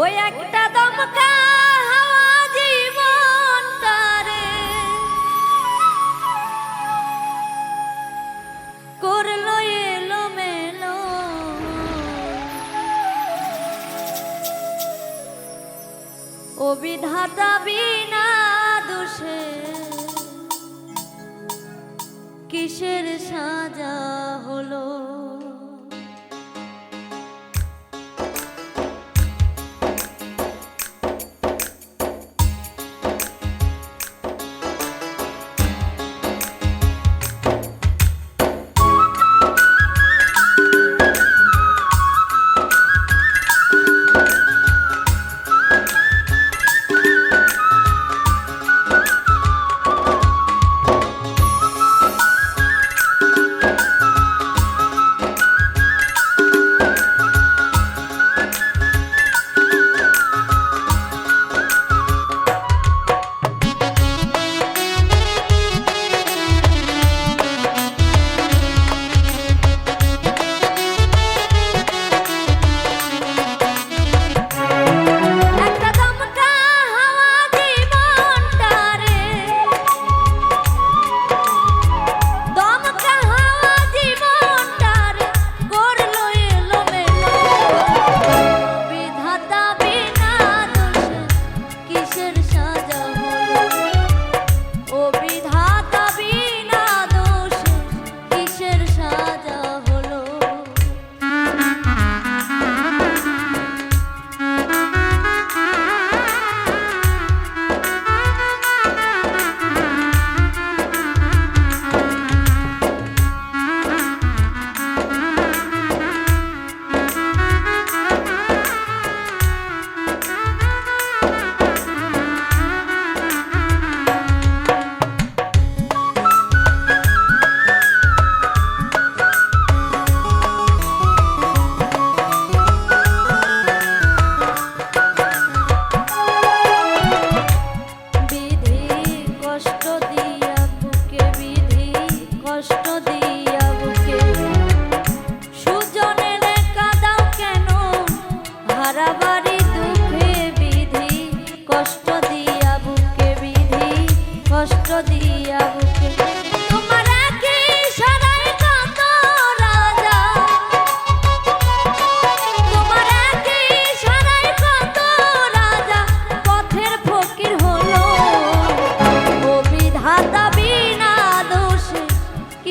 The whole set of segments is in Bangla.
ওই একটা দমকা হাওয়া জীবন তারে। করল এলো মেলো ও বিধাতা বিনা দোষে। কিসের সাজা?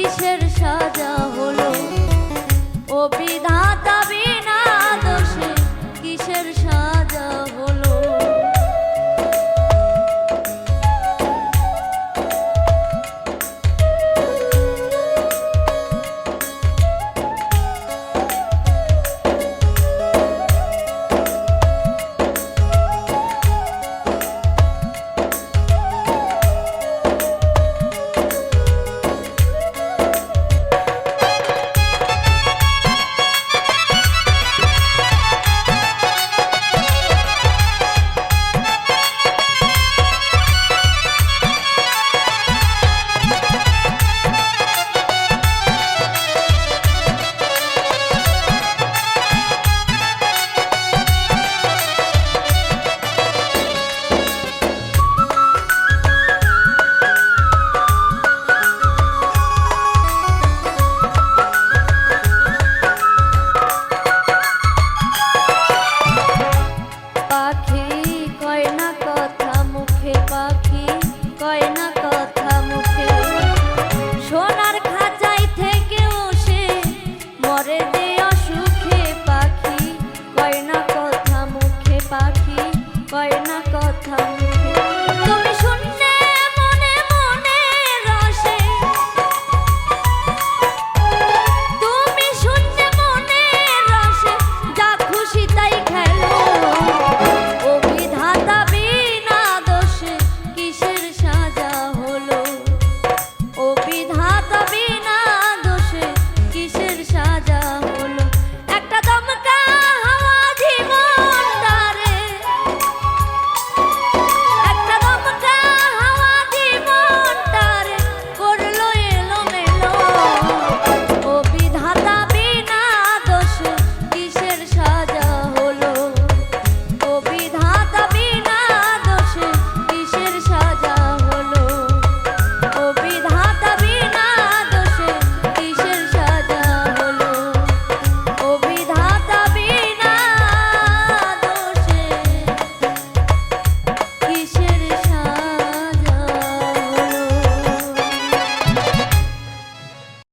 কিসের সাজা